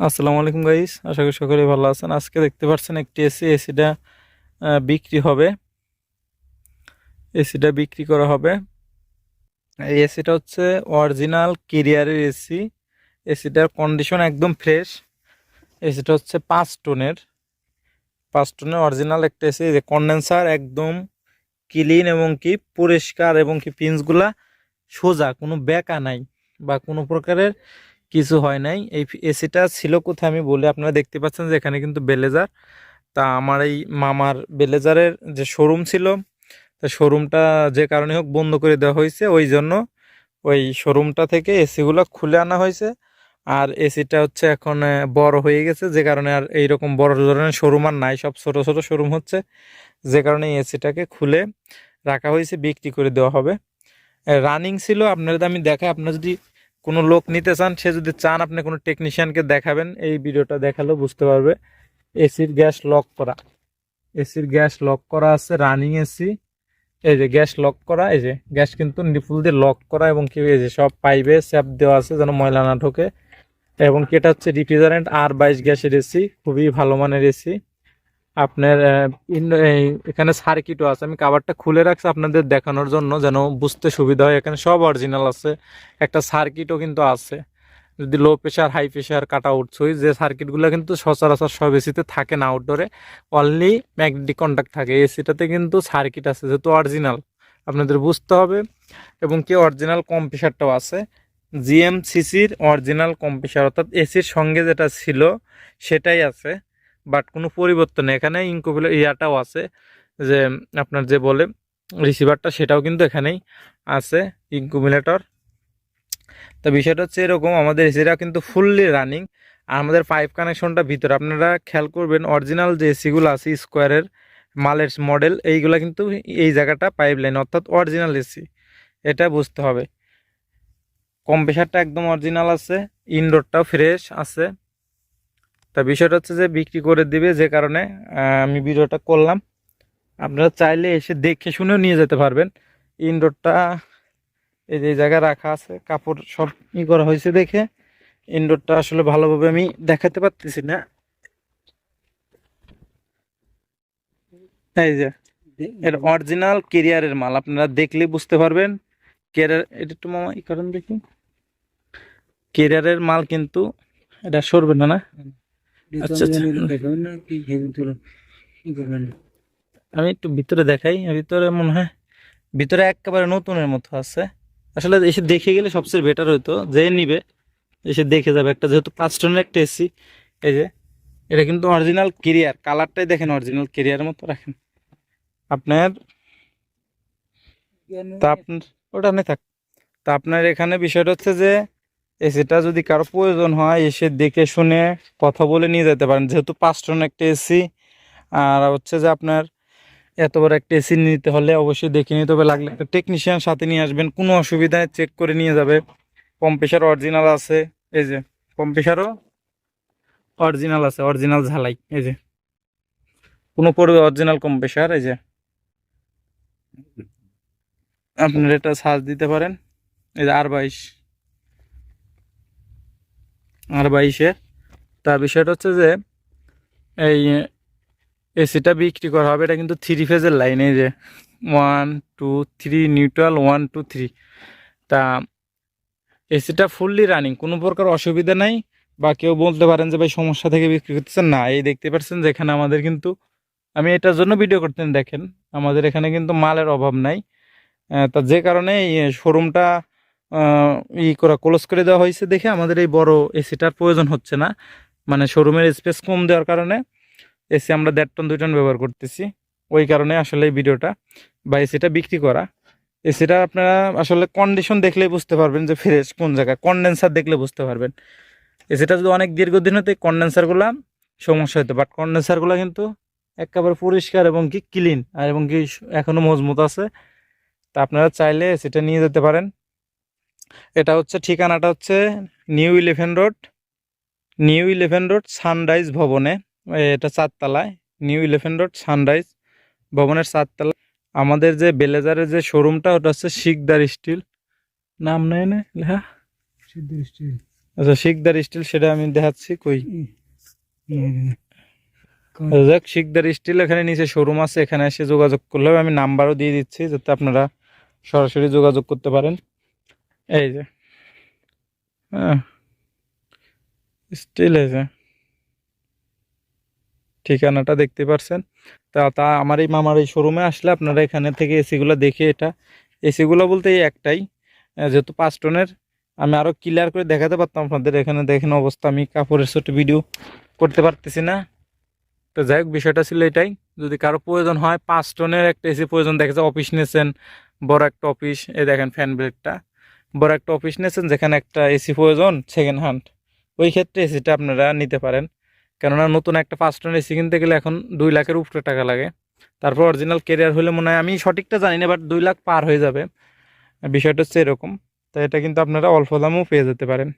আসসালামু আলাইকুম গাইস আশা করি সকলে ভালো আছেন। আজকে দেখতে পাচ্ছেন একটি এসি এসিটা বিক্রি হবে। এসিটা বিক্রি করা হবে। এই এসিটা হচ্ছে অরিজিনাল কেরিয়ারের এসি এসিটার কন্ডিশন একদম ফ্রেশ এসিটা হচ্ছে পাঁচ টোনের। পাঁচ টনের অরিজিনাল একটা এসি যে কন্ডেন্সার একদম ক্লিন এবং কি পরিষ্কার এবং কি পিন্সগুলা সোজা, কোনো বেঁকা নাই বা কোনো প্রকারের কিছু হয় নাই। এই এসিটা ছিল কোথায় আমি বলে আপনারা দেখতে পাচ্ছেন যে এখানে কিন্তু বেলেজার। তা আমার এই মামার বেলেজারের যে শোরুম ছিল, তা শোরুমটা যে কারণে হোক বন্ধ করে দেওয়া হয়েছে, ওই জন্য ওই শোরুমটা থেকে এসিগুলো খুলে আনা হয়েছে। আর এসিটা হচ্ছে এখন বড় হয়ে গেছে, যে কারণে আর এইরকম বড় ধরনের শোরুম আর নাই, সব ছোট ছোট শোরুম হচ্ছে। যে কারণে এসিটাকে খুলে রাখা হয়েছে, বিক্রি করে দেওয়া হবে। রানিং ছিল, আপনাদের আমি দেখাই, আপনারা যদি কোনো লোক নিতে চান, সে যদি চান আপনি কোনো টেকনিশিয়ানকে দেখাবেন, এই ভিডিওটা দেখালেও বুঝতে পারবে। এসির গ্যাস লক করা। এসির গ্যাস লক করা আছে রানিং এসি এই যে গ্যাস লক করা, এই যে গ্যাস কিন্তু নিপুল দিয়ে লক করা এবং কি, এই যে সব পাইপে স্যাপ দেওয়া আছে যেন ময়লা না ঢোকে। এবং কি, এটা হচ্ছে রিফ্রিজারেন্ট আর বাইশ গ্যাসের এসি খুবই ভালো মানের এসি আপনার এখানে সার্কিটও আছে। আমি কাভারটা খুলে রাখছি আপনাদের দেখানোর জন্য, যেন বুঝতে সুবিধা হয়। এখানে সব অরিজিনাল আছে। একটা সার্কিটও কিন্তু আছে। যদি লো প্রেশার হাই প্রেশার কাটা আউট সুইচ যে সার্কিটগুলো কিন্তু সচরাচর সব এসিতে থাকে না আউটডোরে অনলি ম্যাগনেটিক কন্ট্যাক্ট থাকে। এসিটাতে কিন্তু সার্কিট আছে, যেহেতু অরিজিনাল আপনাদের বুঝতে হবে। এবং কি অরিজিনাল কম্প্রেসারটাও আছে। জিএমসিসির অরিজিনাল কম্প্রেসার অর্থাৎ এসির সঙ্গে যেটা ছিল, সেটাই আছে। বাট কোনো পরিবর্তন এখানে ইনকুবুলার ইয়াটাও আছে যে, আপনার যে বলে, রিসিভারটা সেটাও কিন্তু এখানেই আছে ইনকুমুলেটর তো বিষয়টা হচ্ছে এরকম, আমাদের এসিটা কিন্তু ফুললি রানিং আর আমাদের পাইপ কানেকশনটা ভিতরে। আপনারা খেয়াল করবেন অরিজিনাল যে এসিগুলো আছে স্কোয়ারের মালের মডেল এইগুলা কিন্তু এই জায়গাটা পাইপ লাইন অর্থাৎ অরিজিনাল এসি। এটা বুঝতে হবে। কম্প্রেসারটা একদম অরিজিনাল আছে ইনডোরটাও ফ্রেশ আছে। তা বিষয়টা হচ্ছে যে বিক্রি করে দিবে যে কারণে আমি ভিডিওটা করলাম। আপনারা চাইলে এসে দেখে শুনেও নিয়ে যেতে পারবেন। ইনডোরটা এই যে জায়গায় রাখা আছে, কাপড় সব ই করা হয়েছে দেখে। ইনডোরটা আসলে ভালোভাবে আমি দেখাতে পারতেছি না। এই যে এটা অরিজিনাল কেরিয়ারের মাল, আপনারা দেখলে বুঝতে পারবেন। কেরিয়ার এটা একটু মামা ই করেন দেখি। কেরিয়ারের মাল কিন্তু, এটা সরবে না না। আমি একটু ভিতরে দেখাই ভিতরে মনে হয় ভিতরে একেবারে নতুনের মতো আছে। আসলে এসে দেখে গেলে সবচেয়ে বেটার হতো যে নিবে এসে দেখে যাবে একটা যেহেতু পাঁচ টনের একটা এসি এই যে এটা কিন্তু অরিজিনাল কেরিয়ার কালারটাই দেখেন অরিজিনাল কেরিয়ার মতো রাখেন। আপনার তা আপনার ওটা নেই থাক তা আপনার এখানে বিষয়টা হচ্ছে যে এসিটা যদি কারও প্রয়োজন হয়, এসে দেখে শুনে কথা বলে নিয়ে যেতে পারেন। যেহেতু পাঁচ টন একটা এসি আর হচ্ছে যে আপনার এত বড় একটা এসি নিতে হলে অবশ্যই দেখে নিতে হবে। লাগলে একটা টেকনিশিয়ান সাথে নিয়ে আসবেন, কোনো অসুবিধা চেক করে নিয়ে যাবে। কম্প্রেসার অরিজিনাল আছে, এই যে কম্প্রেসারও অরিজিনাল আছে অরিজিনাল ঝালাই, এই যে। কোনো পড়বে অরিজিনাল কম্প্রেসার এই যে। আপনার এটা সার্চ দিতে পারেন, এই যে আর বাইশ। আর বাইশে। তার বিষয়টা হচ্ছে যে, এই এসিটা বিক্রি করা হবে, এটা কিন্তু থ্রি ফেজের লাইনে যে one two three neutral one two three তা এসিটা ফুললি রানিং কোনো প্রকার অসুবিধা নাই, বা কেউ বলতে পারেন যে, ভাই, সমস্যা থেকে বিক্রি করতেছেন? না, এই দেখতে পাচ্ছেন যেখানে আমাদের কিন্তু, আমি এটার জন্য ভিডিও করতেন দেখেন। আমাদের এখানে কিন্তু মালের অভাব নাই। তা যে কারণে এই শোরুমটা ই করা ক্লোজ করে দেওয়া হয়েছে দেখে আমাদের এই বড় এসিটার প্রয়োজন হচ্ছে না। মানে শোরুমের স্পেস কম দেওয়ার কারণে এসি আমরা দেড় টন দুই টন ব্যবহার করতেছি। ওই কারণে আসলে এই ভিডিওটা বা এসিটা বিক্রি করা। এসিটা আপনারা আসলে কন্ডিশন দেখলেই বুঝতে পারবেন যে ফ্রেশ কোন জায়গায়। কন্ডেন্সার দেখলে বুঝতে পারবেন। এসিটা যদি অনেক দীর্ঘদিন হতে কন্ডেন্সারগুলো সমস্যা হতো বাট কন্ডেন্সারগুলো কিন্তু একেবারে পরিষ্কার এবং কি ক্লিন আর এবং কি এখনও মজবুত আছে। তা আপনারা চাইলে এসিটা নিয়ে যেতে পারেন। এটা হচ্ছে ঠিকানাটা হচ্ছে new eleven road new eleven road sunrise ভবনে। এটা চারতলায় নিউ ইলেভেন রোড সানরাইজ ভবনের চারতলা। আমাদের যে বেলেজারের যে শোরুমটা ওটা হচ্ছে শিকদার স্টিল। নাম নেই না? লেখা? শিকদার স্টিল। আচ্ছা শিকদার স্টিল সেটা আমি দেখাচ্ছি কই? আচ্ছা, যাক শিকদার স্টিল এখানে নিচে শোরুম আছে এখানে এসে যোগাযোগ করলে আমি নাম্বারও দিয়ে দিচ্ছি যাতে আপনারা সরাসরি যোগাযোগ করতে পারেন। এই যে। হ্যাঁ। স্টিল এই যে। ঠিকানাটা দেখতে পারছেন? তা তা আমার এই মামার এই শোরুমে আসলে আপনারা এখানে থেকে এসিগুলো দেখে এটা। এসিগুলো বলতে এই একটাই। যেহেতু পাঁচ টনের, আমি আরও ক্লিয়ার করে দেখাতে পারতাম আপনাদের। এখানে দেখেন অবস্থা, আমি কাপড়ের ছোট ভিডিও করতে পারতেছি না। তো যাই হোক, বিষয়টা ছিল এটাই। যদি কারও প্রয়োজন হয়, পাঁচ টনের একটা এসি প্রয়োজন, দেখা দেখেছে অফিস নিয়েছেন, বড় একটা অফিস এই দেখেন ফ্যান ব্লেডটা বড় একটা অফিস নিয়েছেন যেখানে একটা এসি প্রয়োজন সেকেন্ড হ্যান্ড ওই ক্ষেত্রে এসিটা আপনারা নিতে পারেন। কেননা নতুন একটা ফার্স্ট হ্যান্ড এসি কিনতে গেলে এখন দুই লাখের উপরে টাকা লাগে। তারপর অরিজিনাল কেরিয়ার হলে মনে হয়, আমি সঠিকটা জানি না বাট দুই লাখ পার হয়ে যাবে। বিষয়টা হচ্ছে এরকম। তো এটা কিন্তু আপনারা অল্প দামেও পেয়ে যেতে পারেন।